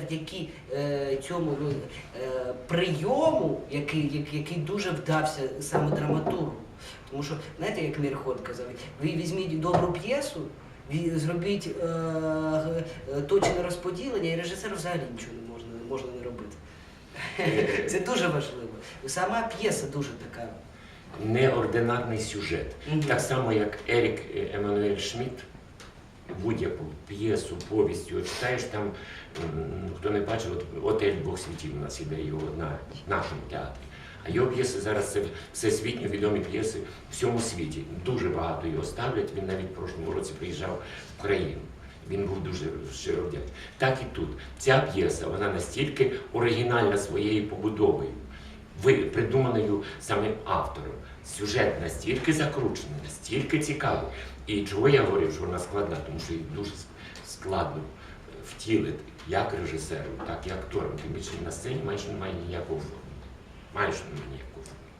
завдяки е, цьому ну, е, прийому, який, який, дуже вдався саме драматургу. Тому що, знаєте, як Мірхон казав, ви візьміть добру п'єсу, зробіть е, е, точне розподілення, і режисеру взагалі нічого не можна, можна не робити. Це дуже важливо. Сама п'єса дуже така. неординарний сюжет. Так само, як Ерік Еммануель Шмідт, будь-яку п'єсу, повість його читаєш там, хто не бачив, от, «Отель Бог світів у нас іде його на нашому театрі. А його п'єси зараз це всесвітньо відомі п'єси в всьому світі. Дуже багато його ставлять. Він навіть в прошлому році приїжджав в країну. Він був дуже щиро вдячний. Так і тут. Ця п'єса вона настільки оригінальна своєю побудовою, придуманою самим автором. Сюжет настільки закручений, настільки цікавий. І чого я говорив, що вона складна, тому що її дуже складно втілити як режисеру, так і акторам. Тим більше на сцені майже немає ніякого форму. Майже немає ніякого впливу.